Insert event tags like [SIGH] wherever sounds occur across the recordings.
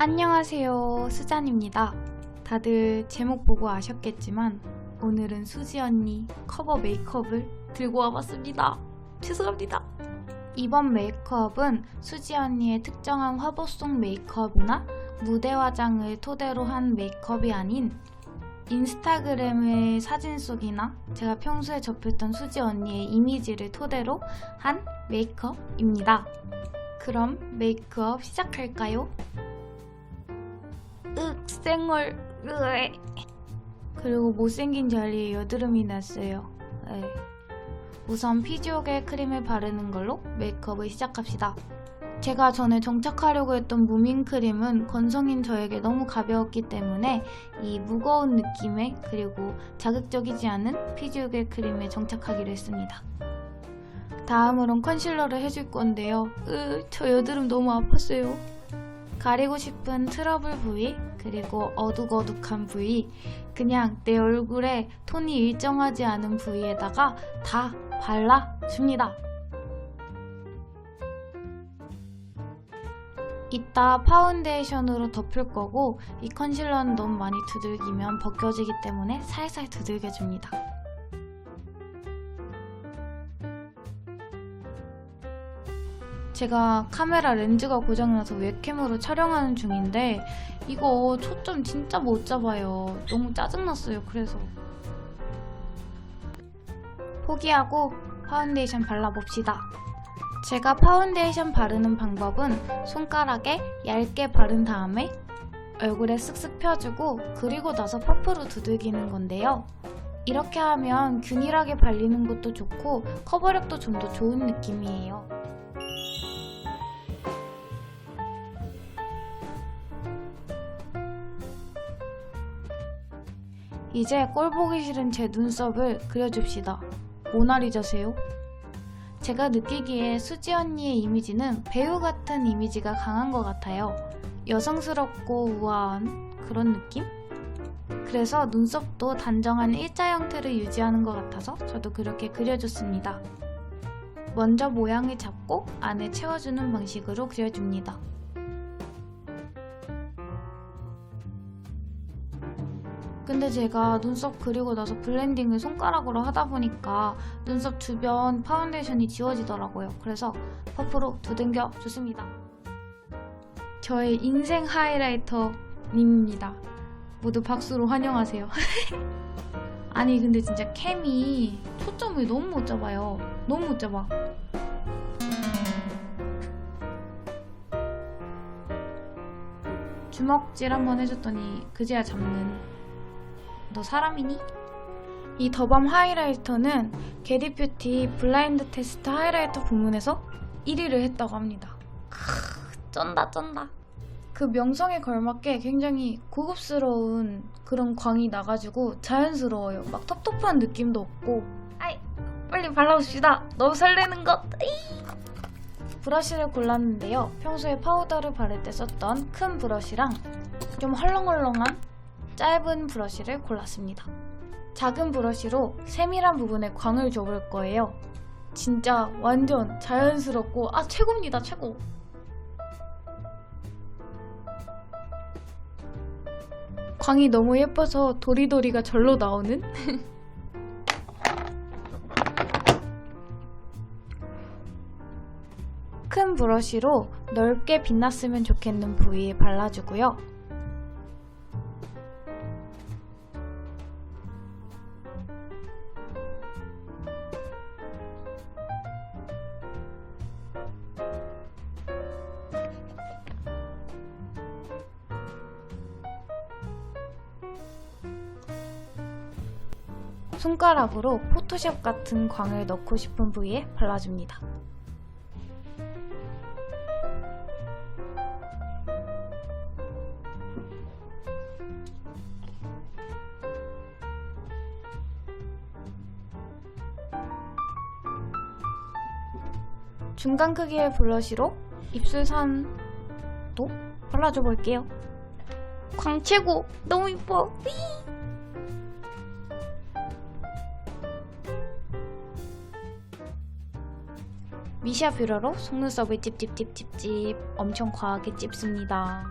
안녕하세요. 수잔입니다. 다들 제목 보고 아셨겠지만 오늘은 수지 언니 커버 메이크업을 들고 와봤습니다. 죄송합니다. 이번 메이크업은 수지 언니의 특정한 화보송 메이크업이나 무대 화장을 토대로 한 메이크업이 아닌 인스타그램의 사진 속이나 제가 평소에 접했던 수지 언니의 이미지를 토대로 한 메이크업입니다. 그럼 메이크업 시작할까요? 윽 쌩얼 으에 그리고 못생긴 자리에 여드름이 났어요. 에. 우선 피지오겔 크림을 바르는 걸로 메이크업을 시작합시다. 제가 전에 정착하려고 했던 무밍 크림은 건성인 저에게 너무 가벼웠기 때문에 이 무거운 느낌의 그리고 자극적이지 않은 피지오겔 크림에 정착하기로 했습니다. 다음으론 컨실러를 해줄 건데요. 으, 저 여드름 너무 아팠어요. 가리고 싶은 트러블 부위, 그리고 어둑어둑한 부위, 그냥 내 얼굴에 톤이 일정하지 않은 부위에다가 다 발라줍니다. 이따 파운데이션으로 덮을 거고 이 컨실러는 너무 많이 두들기면 벗겨지기 때문에 살살 두들겨줍니다. 제가 카메라 렌즈가 고장나서 웹캠으로 촬영하는 중인데 이거 초점 진짜 못 잡아요. 너무 짜증났어요. 그래서 포기하고 파운데이션 발라봅시다. 제가 파운데이션 바르는 방법은 손가락에 얇게 바른 다음에 얼굴에 쓱쓱 펴주고 그리고 나서 퍼프로 두들기는 건데요. 이렇게 하면 균일하게 발리는 것도 좋고 커버력도 좀 더 좋은 느낌이에요. 이제 꼴 보기 싫은 제 눈썹을 그려줍시다. 모나리자세요? 제가 느끼기에 수지 언니의 이미지는 배우 같은 이미지가 강한 것 같아요. 여성스럽고 우아한 그런 느낌? 그래서 눈썹도 단정한 일자 형태를 유지하는 것 같아서 저도 그렇게 그려줬습니다. 먼저 모양을 잡고 안에 채워주는 방식으로 그려줍니다. 근데 제가 눈썹 그리고 나서 블렌딩을 손가락으로 하다 보니까 눈썹 주변 파운데이션이 지워지더라고요. 그래서 퍼프로 두들겨 줬습니다. 저의 인생 하이라이터 님입니다. 모두 박수로 환영하세요. [LAUGHS] 아니 근데 진짜 캠이 초점을 너무 못 잡아요. 너무 못 잡아. 주먹질 한번 해줬더니 그제야 잡는 너 사람이니? 이 더밤 하이라이터는 게리뷰티 블라인드 테스트 하이라이터 부문에서 1위를 했다고 합니다. 크, 쩐다 쩐다. 그 명성에 걸맞게 굉장히 고급스러운 그런 광이 나가지고 자연스러워요. 막 텁텁한 느낌도 없고. 아이, 빨리 발라봅시다. 너무 설레는 것. 에이. 브러쉬를 골랐는데요. 평소에 파우더를 바를 때 썼던 큰 브러쉬랑 좀 헐렁헐렁한 짧은 브러쉬를 골랐습니다. 작은 브러쉬로 세밀한 부분에 광을 줘볼 거예요. 진짜 완전 자연스럽고 아 최고입니다 최고. 광이 너무 예뻐서 도리도리가 절로 나오는? [LAUGHS] 큰 브러쉬로 넓게 빛났으면 좋겠는 부위에 발라주고요. 손가락으로 포토샵 같은 광을 넣고 싶은 부위에 발라줍니다. 중간 크기의 블러쉬로 입술선도 발라줘 볼게요. 광 최고! 너무 이뻐! 미샤 뷰러로 속눈썹을 찝찝찝찝찝 엄청 과하게 찝습니다.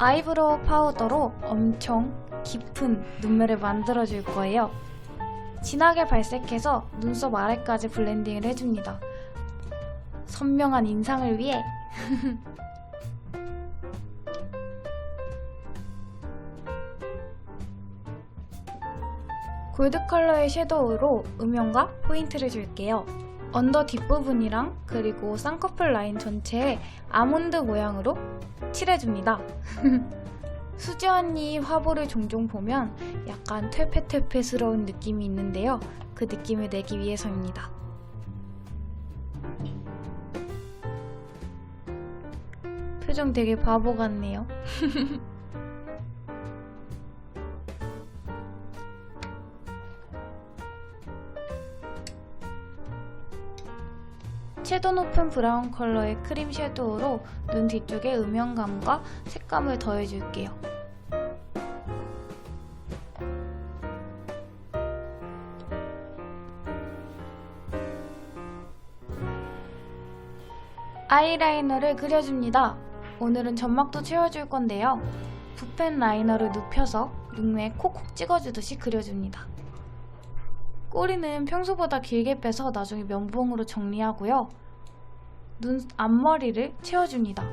아이브로우 파우더로 엄청 깊은 눈매를 만들어줄 거예요. 진하게 발색해서 눈썹 아래까지 블렌딩을 해줍니다. 선명한 인상을 위해 [LAUGHS] 골드 컬러의 섀도우로 음영과 포인트를 줄게요. 언더 뒷부분이랑 그리고 쌍꺼풀 라인 전체에 아몬드 모양으로 칠해줍니다. [LAUGHS] 수지 언니 화보를 종종 보면 약간 퇴폐퇴폐스러운 느낌이 있는데요. 그 느낌을 내기 위해서입니다. 표정 되게 바보 같네요. [LAUGHS] 채도 높은 브라운 컬러의 크림 섀도우로 눈 뒤쪽에 음영감과 색감을 더해줄게요. 아이라이너를 그려줍니다. 오늘은 점막도 채워줄 건데요. 붓펜 라이너를 눕혀서 눈에 콕콕 찍어주듯이 그려줍니다. 꼬리는 평소보다 길게 빼서 나중에 면봉으로 정리하고요. 눈 앞머리를 채워줍니다.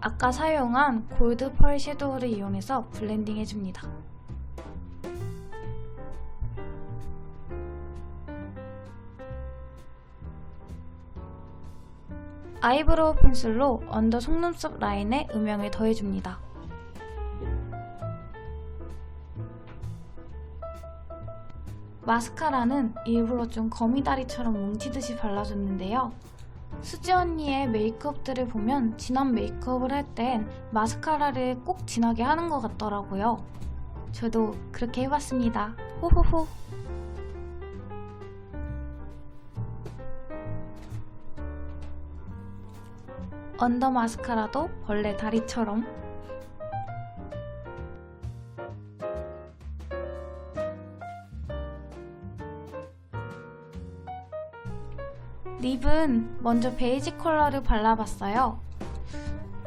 아까 사용한 골드 펄 섀도우를 이용해서 블렌딩 해줍니다. 아이브로우 펜슬로 언더 속눈썹 라인에 음영을 더해줍니다. 마스카라는 일부러 좀 거미다리처럼 뭉치듯이 발라줬는데요. 수지 언니의 메이크업들을 보면 진한 메이크업을 할 땐 마스카라를 꼭 진하게 하는 것 같더라고요. 저도 그렇게 해봤습니다. 호호호. 언더 마스카라도 벌레 다리처럼 립은 먼저 베이지 컬러를 발라봤어요.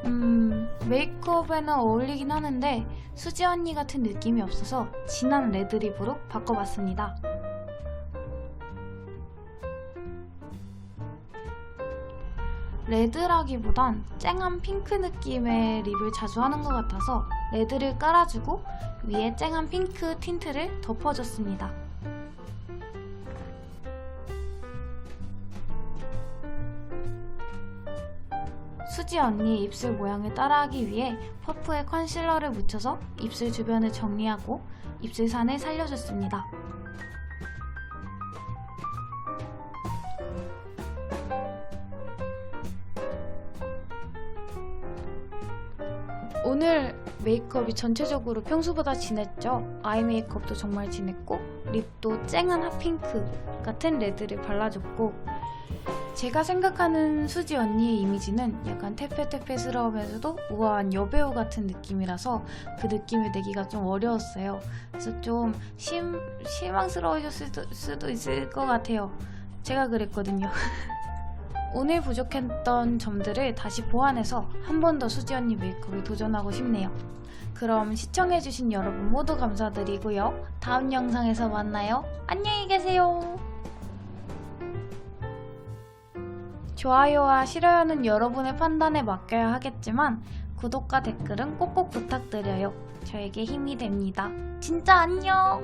음, 메이크업에는 어울리긴 하는데 수지 언니 같은 느낌이 없어서 진한 레드 립으로 바꿔봤습니다. 레드라기보단 쨍한 핑크 느낌의 립을 자주 하는 것 같아서 레드를 깔아주고 위에 쨍한 핑크 틴트를 덮어줬습니다. 수지 언니의 입술 모양을 따라하기 위해 퍼프에 컨실러를 묻혀서 입술 주변을 정리하고 입술산을 살려줬습니다. 오늘 메이크업이 전체적으로 평소보다 진했죠? 아이 메이크업도 정말 진했고 립도 쨍한 핫핑크 같은 레드를 발라줬고 제가 생각하는 수지 언니의 이미지는 약간 태페태페스러우면서도 우아한 여배우 같은 느낌이라서 그 느낌을 내기가 좀 어려웠어요. 그래서 좀 심, 실망스러우셨을 수도, 수도 있을 것 같아요. 제가 그랬거든요. [LAUGHS] 오늘 부족했던 점들을 다시 보완해서 한 번 더 수지 언니 메이크업에 도전하고 싶네요. 그럼 시청해주신 여러분 모두 감사드리고요. 다음 영상에서 만나요. 안녕히 계세요. 좋아요와 싫어요는 여러분의 판단에 맡겨야 하겠지만 구독과 댓글은 꼭꼭 부탁드려요. 저에게 힘이 됩니다. 진짜 안녕!